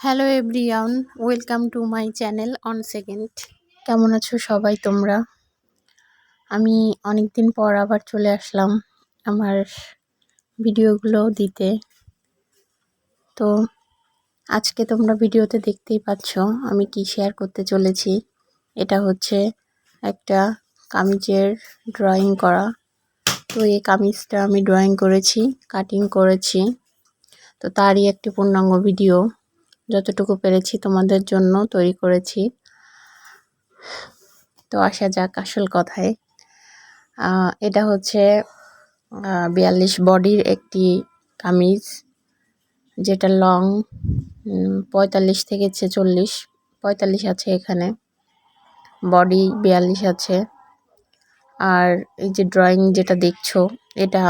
Hello everyone welcome to my channel on second কেমন আছো সবাই তোমরা? আমি অনেক দিন পর আবার চলে আসলাম আমার ভিডিওগুলো দিতে। তো আজকে তোমরা ভিডিওতে দেখতেই পাচ্ছ আমি কি শেয়ার করতে চলেছি। এটা হচ্ছে একটা কামিজের ড্রয়িং করা। তো এই কামিজটা আমি ড্রয়িং করেছি কাটিং করেছি। তো তারই একটি পূর্ণাঙ্গ ভিডিও যতটুকু পেরেছি তোমাদের জন্য তৈরি করেছি। তো আসা যাক আসল কথায়। এটা হচ্ছে বিয়াল্লিশ বডির একটি কামিজ, যেটা লং পঁয়তাল্লিশ থেকে ছেচল্লিশ, পঁয়তাল্লিশ আছে এখানে। বডি বিয়াল্লিশ আছে। আর এই যে ড্রয়িং যেটা দেখছ, এটা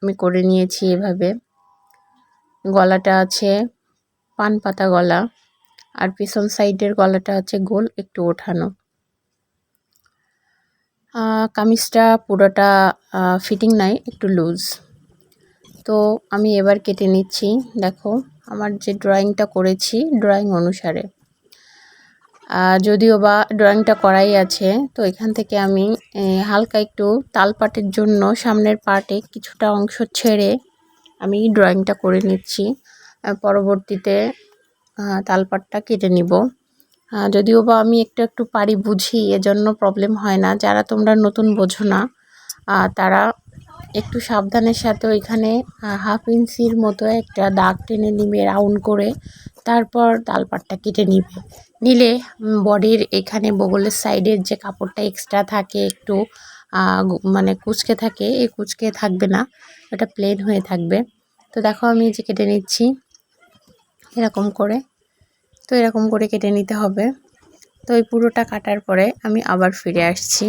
আমি করে নিয়েছি এভাবে। গলাটা আছে পান পাতা গলা আর পিছন সাইডের গলাটা হচ্ছে গোল, একটু ওঠানো। কামিজটা পুরোটা ফিটিং নাই, একটু লুজ। তো আমি এবার কেটে নিচ্ছি, দেখো, আমার যে ড্রয়িংটা করেছি ড্রয়িং অনুসারে। যদিও বা ড্রয়িংটা করাই আছে, তো এখান থেকে আমি হালকা একটু তালপাটের জন্য সামনের পার্টে কিছুটা অংশ ছেড়ে আমি ড্রয়িংটা করে নিচ্ছি। পরবর্তীতে তালপাটটা কেটে নিব। যদিও বা আমি একটু একটু পারি বুঝি, এজন্য প্রবলেম হয় না। যারা তোমরা নতুন বোঝো না তারা একটু সাবধানের সাথে ওইখানে হাফ ইঞ্চির মতো একটা দাগ টেনে নিবে রাউন্ড করে, তারপর তালপাটটা কেটে নিবে। নিলে বডির এখানে বগলের সাইডের যে কাপড়টা এক্সট্রা থাকে, একটু মানে কুচকে থাকে, এই কুচকে থাকবে না এটা প্লেন হয়ে থাকবে। তো দেখো আমি যে কেটে নিচ্ছি। এরকম করে। তো এরকম করে কেটে নিতে হবে। তো এই পুরোটা কাটার পরে আমি আবার ফিরে আসছি।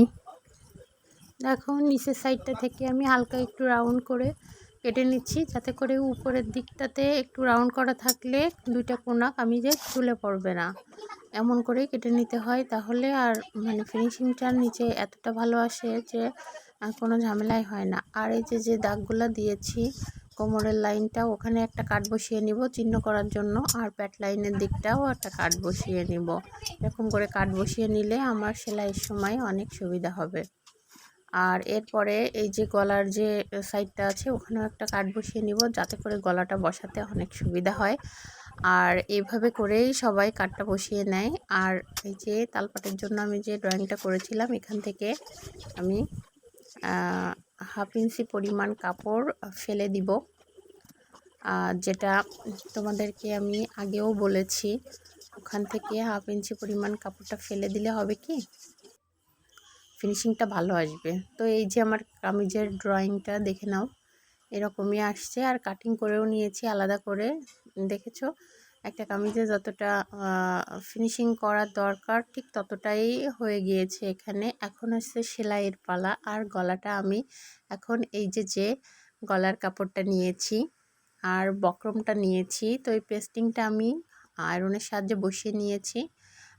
দেখো, নিচের সাইডটা থেকে আমি হালকা একটু রাউন্ড করে কেটে নিচ্ছি, যাতে করে উপরের দিকটাতে একটু রাউন্ড করা থাকলে দুইটা কোনা কামিজে তুলে পড়বে না। এমন করে কেটে নিতে হয়, তাহলে আর মানে ফিনিশিংটার নিচে এতটা ভালো আসে যে কোনো ঝামেলাই হয় না। আর এই যে যে দাগগুলো দিয়েছি কোমরের লাইনটা ওখানে একটা কাট বসিয়ে নিব চিহ্ন করার জন্য, আর প্যাট লাইনের দিকটাও একটা কাট বসিয়ে নিব। এরকম করে কাট বসিয়ে নিলে আমার সেলাইয়ের সময় অনেক সুবিধা হবে। আর এরপরে এই যে গলার যে সাইডটা আছে, ওখানেও একটা কাট বসিয়ে নিব যাতে করে গলাটা বসাতে অনেক সুবিধা হয়। আর এইভাবে করেই সবাই কাঠটা বসিয়ে নেয়। আর এই যে তালপাটের জন্য আমি যে ড্রয়িংটা করেছিলাম, এখান থেকে আমি হাফ ইঞ্চি পরিমাণ কাপড় ফেলে দিব। যেটা তোমাদেরকে আমি আগেও বলেছি, ওখান থেকে হাফ ইঞ্চি পরিমাণ কাপড়টা ফেলে দিলে হবে কি? ফিনিশিংটা ভালো আসবে। তো এই যে আমার কামিজের ড্রয়িংটা দেখে নাও, এরকমই আসছে। আর কাটিং করেও নিয়েছি আলাদা করে, দেখেছ? একটা কামিজে যতটা ফিনিশিং করার দরকার ঠিক ততটাই হয়ে গিয়েছে এখানে। এখন আসছে সেলাইয়ের পালা আর গলাটা আমি এখন এই যে যে গলার কাপড়টা নিয়েছি আর বক্রমটা নিয়েছি, তো এই পেস্টিংটা আমি আয়রনের সাহায্যে বসিয়ে নিয়েছি।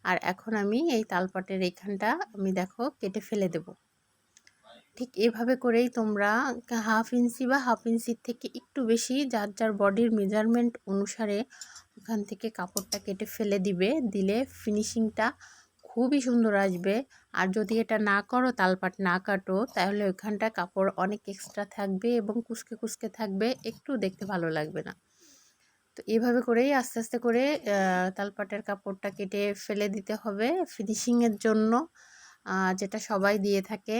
আর এখন আমি এই তালপাটের এইখানটা আমি দেখো কেটে ফেলে দেব। ঠিক এভাবে করেই তোমরা হাফ ইঞ্চি বা হাফ ইঞ্চির থেকে একটু বেশি যার যার বডির মেজারমেন্ট অনুসারে ওখান থেকে কাপড়টা কেটে ফেলে দিবে, দিলে ফিনিশিংটা খুবই সুন্দর আসবে। আর যদি এটা না করো, তালপাট না কাটো, তাহলে ওইখানটা কাপড় অনেক এক্সট্রা থাকবে এবং কুচকে কুচকে থাকবে, একটু দেখতে ভালো লাগবে না। তো এভাবে করেই আস্তে আস্তে করে তালপাটের কাপড়টা কেটে ফেলে দিতে হবে ফিনিশিংয়ের জন্য। যেটা সবাই দিয়ে থাকে,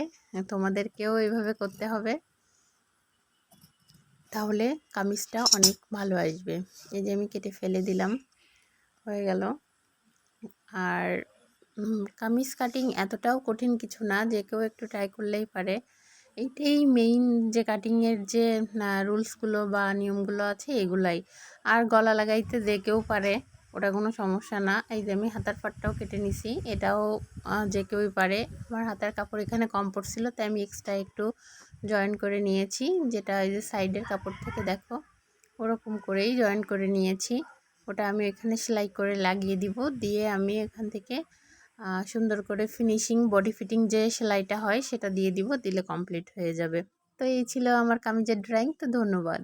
তোমাদেরকেও এইভাবে করতে হবে। তাহলে কামিজটা অনেক ভালো আসবে। এই যে আমি কেটে ফেলে দিলাম, হয়ে গেল। আর কামিজ কাটিং এতটাও কঠিন কিছু না, যে কেউ একটু ট্রাই করলেই পারে। এইটাই মেইন যে কাটিংয়ের যে রুলসগুলো বা নিয়মগুলো আছে, এগুলাই। আর গলা লাগাইতে যে কেউ পারে, ওটা কোনো সমস্যা না। এই যে আমি হাতার পাটটাও কেটে নিছি, এটাও যে কেউই পারে। আমার হাতার কাপড় এখানে কম পড়ছিল, তাই আমি এক্সট্রা একটু জয়েন করে নিয়েছি। যেটা এই যে সাইডের কাপড় থেকে দেখো, ওরকম করেই জয়েন করে নিয়েছি। ওটা আমি এখানে সেলাই করে লাগিয়ে দিব। দিয়ে আমি এখান থেকে সুন্দর করে ফিনিশিং বডি ফিটিং যে সেলাইটা হয় সেটা দিয়ে দিব, দিলে কমপ্লিট হয়ে যাবে। তো এই ছিল আমার কামিজের ড্রয়িং তো ধন্যবাদ।